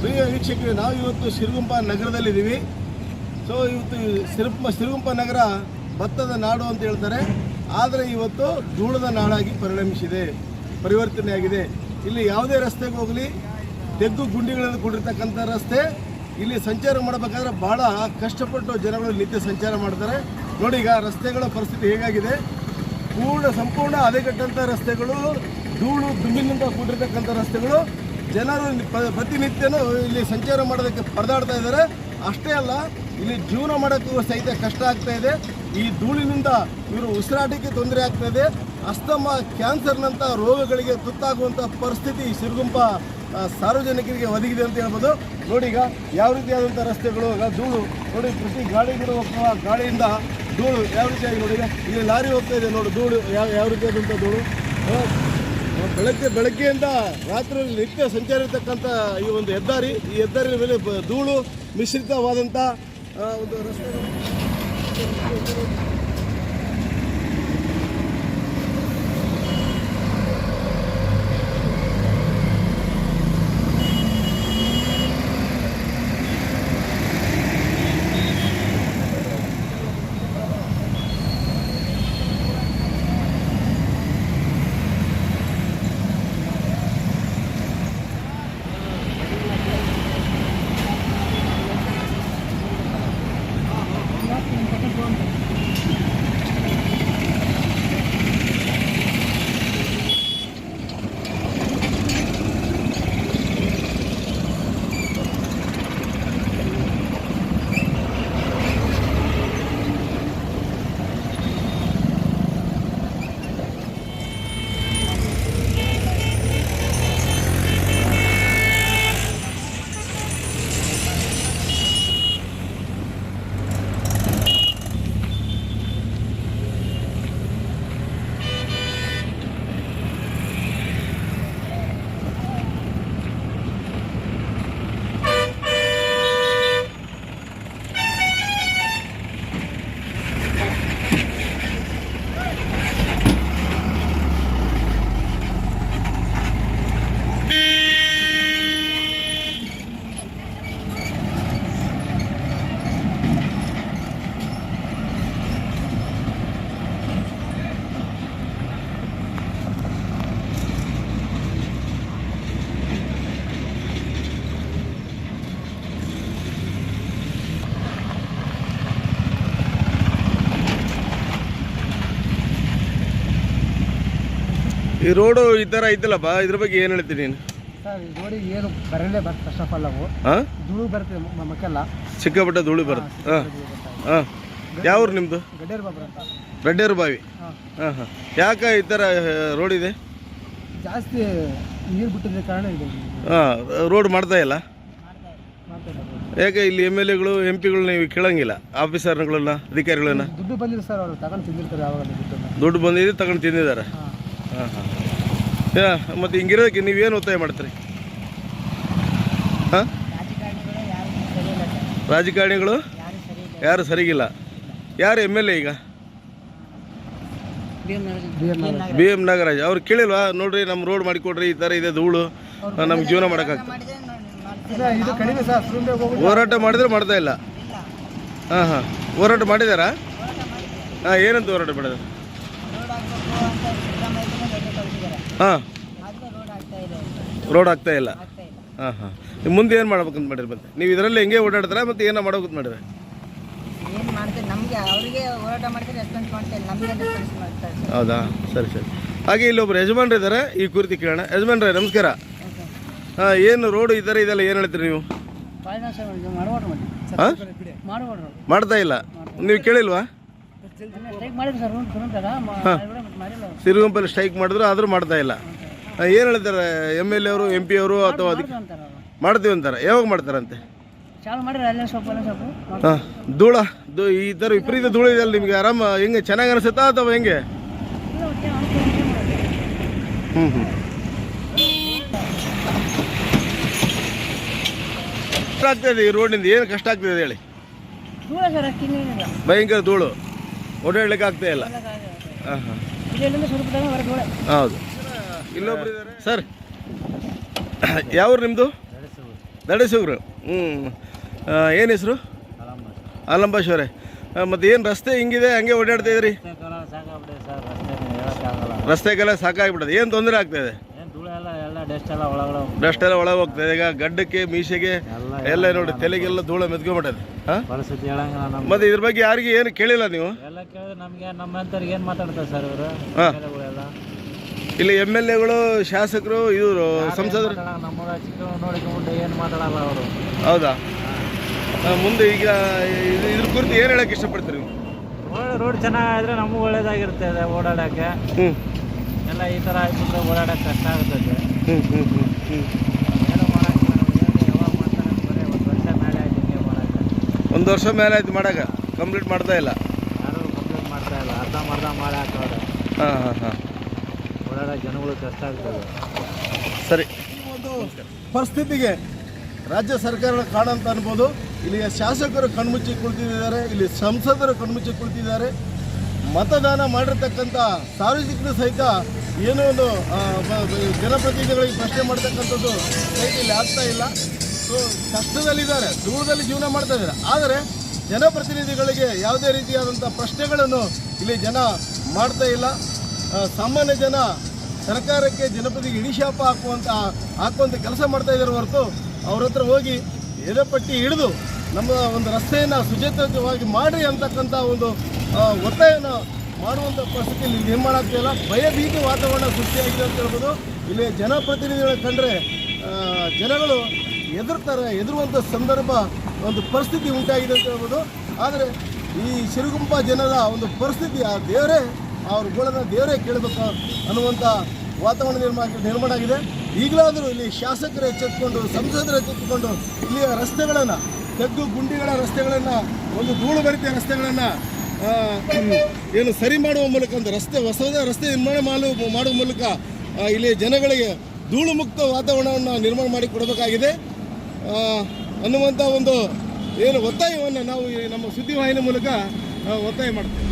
ಪ್ರಿಯ ವೀಕ್ಷಕರು, ನಾವು ಇವತ್ತು ಸಿರುಗುಂಪ ನಗರದಲ್ಲಿದ್ದೀವಿ. ಸೊ ಇವತ್ತು ಸಿರುಪ ಸಿರುಗುಂಪ ನಗರ ಭತ್ತದ ನಾಡು ಅಂತ ಹೇಳ್ತಾರೆ. ಆದರೆ ಇವತ್ತು ಧೂಳದ ನಾಡಾಗಿ ಪರಿಣಮಿಸಿದೆ ಪರಿವರ್ತನೆಯಾಗಿದೆ ಇಲ್ಲಿ ಯಾವುದೇ ರಸ್ತೆಗೆ ಹೋಗಲಿ, ತೆಗ್ಗು ಗುಂಡಿಗಳಲ್ಲಿ ಕೂಡಿರ್ತಕ್ಕಂಥ ರಸ್ತೆ. ಇಲ್ಲಿ ಸಂಚಾರ ಮಾಡಬೇಕಾದ್ರೆ ಭಾಳ ಕಷ್ಟಪಟ್ಟು ಜನಗಳು ನಿತ್ಯ ಸಂಚಾರ ಮಾಡ್ತಾರೆ. ನೋಡಿ ಈಗ ರಸ್ತೆಗಳ ಪರಿಸ್ಥಿತಿ ಹೇಗಾಗಿದೆ. ಪೂರ್ಣ ಸಂಪೂರ್ಣ ಹದಗೆಟ್ಟಂಥ ರಸ್ತೆಗಳು, ಧೂಳು ದುಮ್ಮಿನಿಂದ ಕೂಡಿರ್ತಕ್ಕಂಥ ರಸ್ತೆಗಳು. ಜನರು ಪ್ರತಿನಿತ್ಯನೂ ಇಲ್ಲಿ ಸಂಚಾರ ಮಾಡೋದಕ್ಕೆ ಪರದಾಡ್ತಾ ಇದ್ದಾರೆ. ಅಷ್ಟೇ ಅಲ್ಲ, ಇಲ್ಲಿ ಜೀವನ ಮಾಡೋಕ್ಕೂ ಸಹಿತ ಕಷ್ಟ ಆಗ್ತಾ ಇದೆ. ಈ ಧೂಳಿನಿಂದ ಇವರು ಉಸಿರಾಟಕ್ಕೆ ತೊಂದರೆ ಆಗ್ತಾ ಇದೆ. ಅಸ್ತಮ ಕ್ಯಾನ್ಸರ್ನಂಥ ರೋಗಗಳಿಗೆ ತುತ್ತಾಗುವಂಥ ಪರಿಸ್ಥಿತಿ ಸಿರುಗುಂಪ ಸಾರ್ವಜನಿಕರಿಗೆ ಒದಗಿದೆ ಅಂತ ಹೇಳ್ಬೋದು. ನೋಡಿ ಈಗ ಯಾವ ರೀತಿಯಾದಂಥ ರಸ್ತೆಗಳು ಧೂಳು. ನೋಡಿ ಪ್ರತಿ ಗಾಡಿಗಳು ಗಾಳಿಯಿಂದ ಧೂಳು ಯಾವ ರೀತಿಯಾಗಿ ನೋಡಿ ಈಗ ಇಲ್ಲಿ ಲಾರಿ ಹೋಗ್ತಾ ಇದೆ ನೋಡು, ಧೂಳು ಯಾವ ಯಾವ ರೀತಿಯಾದಂಥ ಧೂಳು? ಬೆಳಗ್ಗೆ ಬೆಳಗ್ಗೆಯಿಂದ ರಾತ್ರಿ ನಿತ್ಯ ಸಂಚಾರ ಇರ್ತಕ್ಕಂಥ ಈ ಒಂದು ಹೆದ್ದಾರಿ, ಈ ಹೆದ್ದಾರಿಯ ಮೇಲೆ ಧೂಳು ಮಿಶ್ರಿತವಾದಂಥ ಒಂದು ರಸ್ತೆ ಈ ರೋಡು ಈ ಥರ ಐತಲ್ಲಪ್ಪ ಇದ್ರ ಬಗ್ಗೆ ಏನು ಹೇಳ್ತೀನಿ ನೀನು? ಸರ್ ಈ ನೋಡಿ ಏನು ಬರಲೇ ಬರ್ತದೆ ಫಸ್ಟ್ ಆಫ್ ಆಲ್ ನಾವು. ಹಾಂ ಧೂಳು ಬರ್ತದೆ ಮ- ಮಕ್ಕೆಲ್ಲ. ಸಿಕ್ಕಾಪಟ್ಟೆ ಧೂಳು ಬರುತ್ತೆ. ಹಾಂ. ಹಾಂ. ಯಾವ ಊರು ನಿಮ್ಮದು ಗಡ್ಡೇರು ಬಾಬ್ರ ಅಂತ. ರೆಡ್ಡೇರು ಬಾವಿ. ಹಾಂ. ಹಾಂ ಹಾಂ. ಯಾಕೆ ಈ ಥರ ರೋಡ್ ಇದೆ? ಜಾಸ್ತಿ ನೀರು ಬಿಟ್ಟಿದ್ದ ಕಾರಣ ಇದೆ. ಹಾಂ ರೋಡ್ ಮಾಡ್ತಾ ಇಲ್ಲ? ಮಾಡ್ತಾ. ಯಾಕೆ ಇಲ್ಲಿ ಎಂ ಎಲ್ ಎಗಳು ಎಂ ಪಿಗಳು ನೀವು ಕೇಳಂಗಿಲ್ಲ? ಆಫೀಸರ್ಗಳನ್ನ ಅಧಿಕಾರಿಗಳನ್ನ? ದುಡ್ಡು ಬಂದಿಲ್ಲ ಸರ್ ಅವರು ತಗೊಂಡು ತಿಂದಿರ್ತಾರೆ ಯಾವಾಗ ದುಡ್ಡು ಬಂದಿದೆ ತಗೊಂಡು ತಿಂದಿದ್ದಾರೆ. ಹಾಂ. ಹಾಂ ಹಾಂ. ಮತ್ತು ಹಿಂಗಿರೋದಕ್ಕೆ ನೀವೇನು ಒತ್ತಾಯ ಮಾಡ್ತೀರಿ? ಹಾಂ? ರಾಜಕಾರಣಿಗಳು? ಯಾರು ಸರಿಗಿಲ್ಲ. ಯಾರು ಎಂ ಎಲ್ ಎ ಈಗ? B M Nagaraj. ಅವ್ರು ಕೇಳಿಲ್ವಾ? ನೋಡ್ರಿ ನಮ್ಮ ರೋಡ್ ಮಾಡಿಕೊಡ್ರಿ, ಈ ಥರ ಇದೆ ಧೂಳು. ನಮ್ಗೆ ಜೀವನ ಮಾಡೋಕ್ಕಾಗ್ತದೆ. ಹೋರಾಟ ಮಾಡಿದ್ರೆ ಮಾಡ್ತಾ ಇಲ್ಲ. ಹಾಂ ಹಾಂ. ಹೋರಾಟ ಮಾಡಿದಾರಾ? ಹಾಂ, ಏನಂತ ಹೋರಾಟ ಮಾಡಿದಾರೆ? ಹಾಂ. ರೋಡ್ ಆಗ್ತಾ ಇಲ್ಲ. ಹಾಂ ಹಾಂ. ಮುಂದೆ ಏನು ಮಾಡ್ಬೇಕಂತ ಮಾಡಿರಿ ಮತ್ತೆ? ನೀವು ಇದರಲ್ಲಿ ಹೆಂಗೆ ಓಡಾಡ್ತಾರ ಮತ್ತೆ ಏನೋ ಮಾಡ್ಬೇಕಂತ ಮಾಡಿರಿ ಏನು ಮಾಡ್ತಾರೆ? ನಮಗೆ ಅವರಿಗೆ ಹೋರಾಟ ಮಾಡ್ತಾರೆ ರೆಸ್ಪಾನ್ಸ್ ಮಾಡ್ತಾರೆ ನಮಗೆ ರೆಸ್ಪಾನ್ಸ್ ಮಾಡ್ತಾರೆ. ಹೌದಾ? ಸರಿ ಸರಿ. ಹಾಗೆ ಇಲ್ಲೊಬ್ರು ಯಜಮಾನ್ರ ಇದ್ದಾರೆ ಈ ಕುರಿತು ಕೇಳೋಣ. ಯಜಮಾನ್ರೆ ನಮಸ್ಕಾರ. ಹಾಂ ಏನು ರೋಡು ಈ ಥರ ಇದೆಲ್ಲ ಏನು ಹೇಳ್ತೀರಿ ನೀವು? ಹಾಂ? ಮಾಡ್ತಾ ಇಲ್ಲ. ನೀವು ಕೇಳಿಲ್ವಾ? ಸ್ಟ್ರೈಕ್ ಸಿರುಗುಂಪಲ್ಲಿ ಸ್ಟ್ರೈಕ್ ಮಾಡಿದ್ರು ಆದರೂ ಮಾಡ್ತಾ ಇಲ್ಲ. ಏನು ಹೇಳ್ತಾರೆ ಎಂ ಎಲ್ ಎ ಅವರು ಎಂ ಪಿ ಅವರು ಅಥವಾ ಅದಕ್ಕೆ ಮಾಡ್ತೀವಿ ಅಂತಾರೆ ಯಾವಾಗ ಮಾಡ್ತಾರಂತೆ? ಹಾಂ ಧೂಳ ಧೂ ಈ ಥರ ವಿಪರೀತ ಧೂಳು ಇದೆಯಲ್ಲ ನಿಮಗೆ ಆರಾಮ ಹೆಂಗೆ ಚೆನ್ನಾಗಿ ಅನಿಸುತ್ತಾ ಅಥವಾ ಹೆಂಗೆ? ಹ್ಞೂ ಹ್ಞೂ ಕಷ್ಟ ಆಗ್ತದೆ ಈ ರೋಡಿಂದ ಏನು ಕಷ್ಟ ಆಗ್ತದೆ ಹೇಳಿ. ಭಯಂಕರ ಧೂಳು. ಓಡಾಡ್ಲಿಕ್ಕೆ ಆಗ್ತಾ ಇಲ್ಲ. ಹಾಂ ಹಾಂ ಹೌದು. ಇಲ್ಲೊಬ್ರು ಇದ್ದಾರೆ ಸರ್ ಯಾವ್ರು ನಿಮ್ಮದು ದಡಸೂರು ಹ್ಞೂ ಏನು ಹೆಸರು? ಆಲಂಬಾಶ್ ಮತ್ತೆ ಮತ್ತು ಏನು ರಸ್ತೆ ಹಿಂಗಿದೆ ಹಂಗೆ ಓಡಾಡ್ತಾ ಇದ್ರಿ? ರಸ್ತೆಗೆಲ್ಲ ಸಾಕಾಗ್ಬಿಡೋದು ಏನು ತೊಂದರೆ ಆಗ್ತಾ ಇದೆ ಏನು ಧೂಳು ಎಲ್ಲ ಎಲ್ಲ ಡಸ್ಟ್ ಎಲ್ಲ ಒಳಗೆ ಹೋಗ್ತದೆ. ಈಗ ಗಡ್ಡಕ್ಕೆ ಮೀಸೆಗೆ ಎಲ್ಲ ನೋಡಿ ತಲೆಗೆಲ್ಲ ಧೂಳ ಮೆತ್ಕೊಂಡ್ಬಿಟ್ಟದೆ ಮತ್ತೆ ಇದ್ರ ಬಗ್ಗೆ ಯಾರಿಗೆ ಏನು ಕೇಳಿಲ್ಲ ನೀವು? ಎಲ್ಲ ಕೇಳಿದ್ರೆ ನಮಗೆ ಏನು ಮಾತಾಡ್ತಾರೆ ಸರ್ ಇವರು? ಇಲ್ಲಿ ಎಂ ಎಲ್ ಎಗಳು ಶಾಸಕರು ಇವರು ಸಂಸದರು? ಏನು ಮಾತಾಡಲ್ಲ ಅವರು. ಹೌದಾ? ಮುಂದೆ ಈಗ ಇದು- ಇದ್ರ ಕುರಿತು ಏನು ಹೇಳಕ್ಕೆ ಇಷ್ಟಪಡ್ತೀರಿ ರೋಡ್ ಚೆನ್ನಾಗಿದ್ರೆ ನಮಗೂ ಒಳ್ಳೇದಾಗಿರುತ್ತೆ ಅದು ಓಡಾಡೋಕ್ಕೆ. ಎಲ್ಲ ಈ ಥರ ಆಯ್ತು ಓಡಾಡೋಕ್ಕೆ ಕಷ್ಟ ಆಗುತ್ತೆ ಹ್ಞೂ ಹ್ಞೂ ಹ್ಞೂ ಹ್ಞೂ ಒಂದು ವರ್ಷ ಮೇಲೆ ಆಯ್ತು ಮಾಡಾಗ. ಮಾಡೋಕ್ಕೆ ಒಂದು ವರ್ಷ ಮೇಲೆ ಆಯ್ತು ಮಾಡಾಕ ಕಂಪ್ಲೀಟ್ ಮಾಡ್ತಾ ಇಲ್ಲ. ಯಾರೂ ಕಂಪ್ಲೇಂಟ್ ಮಾಡ್ತಾ ಇಲ್ಲ. ಅರ್ಧ ಮರ್ಧ ಮಾಡಿ ಹಾಕೋರೆ ಹಾಂ ಹಾಂ ಹಾಂ. ಓಡಾಡೋ ಜನಗಳು ಕಷ್ಟ ಆಗ್ತದೆ. ಸರಿ. ಒಂದು ಪರಿಸ್ಥಿತಿಗೆ ರಾಜ್ಯ ಸರ್ಕಾರ ಕಾಣ ಅಂತ ಅನ್ಬೋದು. ಇಲ್ಲಿಯ ಶಾಸಕರು ಕಣ್ಮುಚ್ಚಿ ಕುಳಿತಿದ್ದಾರೆ ಇಲ್ಲಿ ಸಂಸದರು ಕಣ್ಮುಚ್ಚಿ ಕುಳಿತಿದ್ದಾರೆ. ಮತದಾನ ಮಾಡಿರ್ತಕ್ಕಂಥ ಸಾರ್ವಜನಿಕರು ಸಹಿತ ಏನೋ ಒಂದು ಜನಪ್ರತಿನಿಧಿಗಳಿಗೆ ಪ್ರಶ್ನೆ ಮಾಡ್ತಕ್ಕಂಥದ್ದು ಕೈಯಲ್ಲಿ ಆಗ್ತಾ ಇಲ್ಲ. ಸೊ ಕಷ್ಟದಲ್ಲಿದ್ದಾರೆ, ದೂರದಲ್ಲಿ ಜೀವನ ಮಾಡ್ತಾ ಇದ್ದಾರೆ. ಆದರೆ ಜನಪ್ರತಿನಿಧಿಗಳಿಗೆ ಯಾವುದೇ ರೀತಿಯಾದಂಥ ಪ್ರಶ್ನೆಗಳನ್ನು ಇಲ್ಲಿ ಜನ ಮಾಡ್ತಾ ಇಲ್ಲ. ಸಾಮಾನ್ಯ ಜನ ಸರ್ಕಾರಕ್ಕೆ ಜನಪ್ರತಿನಿಧಿ ಇಡಿಶಾಪ ಹಾಕುವಂಥ ಹಾಕುವಂಥ ಕೆಲಸ ಮಾಡ್ತಾ ಇದ್ದಾರೆ ಹೊರತು ಅವ್ರ ಹತ್ರ ಹೋಗಿ ಎದೆಪಟ್ಟಿ ಹಿಡಿದು ನಮ್ಮ ಒಂದು ರಸ್ತೆಯನ್ನು ಸುಚೇತವಾಗಿ ಮಾಡಿ ಅಂತಕ್ಕಂಥ ಒಂದು ಒತ್ತಾಯನ ಮಾಡುವಂಥ ಪರಿಸ್ಥಿತಿ ಇಲ್ಲಿ ನಿರ್ಮಾಣ ಆಗ್ತಿಲ್ಲ ಭಯಭೀತಿ ವಾತಾವರಣ ಸೃಷ್ಟಿಯಾಗಿದೆ ಅಂತ ಹೇಳ್ಬೋದು. ಇಲ್ಲಿ ಜನಪ್ರತಿನಿಧಿಗಳ ಕಂಡ್ರೆ ಜನಗಳು ಎದುರ್ತಾರೆ ಎದುರುವಂಥ ಸಂದರ್ಭ ಒಂದು ಪರಿಸ್ಥಿತಿ ಉಂಟಾಗಿದೆ ಅಂತ ಹೇಳ್ಬೋದು. ಆದರೆ ಈ ಸಿರುಗುಂಪ ಜನರ ಒಂದು ಪರಿಸ್ಥಿತಿ, ಆ ದೇವರೇ, ಅವ್ರ ಗುಣನ ದೇವರೇ ಕೇಳಬೇಕು ಅನ್ನುವಂಥ ವಾತಾವರಣ ನಿರ್ಮಾಣ ನಿರ್ಮಾಣ ಆಗಿದೆ. ಈಗಲಾದರೂ ಇಲ್ಲಿ ಶಾಸಕರು ಎಚ್ಚೆತ್ಕೊಂಡು, ಸಂಸದರು ಎಚ್ಚೆತ್ಕೊಂಡು, ಇಲ್ಲಿಯ ರಸ್ತೆಗಳನ್ನು ತೆಗ್ಗು ಗುಂಡಿಗಳ ರಸ್ತೆಗಳನ್ನು, ಒಂದು ಧೂಳು ಬರಿತ ರಸ್ತೆಗಳನ್ನು ಏನು ಸರಿ ಮಾಡುವ ಮೂಲಕ ಒಂದು ರಸ್ತೆ, ಹೊಸದ ರಸ್ತೆ ನಿರ್ಮಾಣ ಮಾಡುವ ಮೂಲಕ ಇಲ್ಲಿ ಜನಗಳಿಗೆ ಧೂಳು ಮುಕ್ತ ವಾತಾವರಣವನ್ನು ನಿರ್ಮಾಣ ಮಾಡಿ ಕೊಡಬೇಕಾಗಿದೆ. ಅನ್ನುವಂಥ ಒಂದು ಏನು ಒತ್ತಾಯವನ್ನು ನಾವು ನಮ್ಮ ಸುದ್ದಿವಾಹಿನಿ ಮೂಲಕ ಒತ್ತಾಯ ಮಾಡ್ತೇವೆ.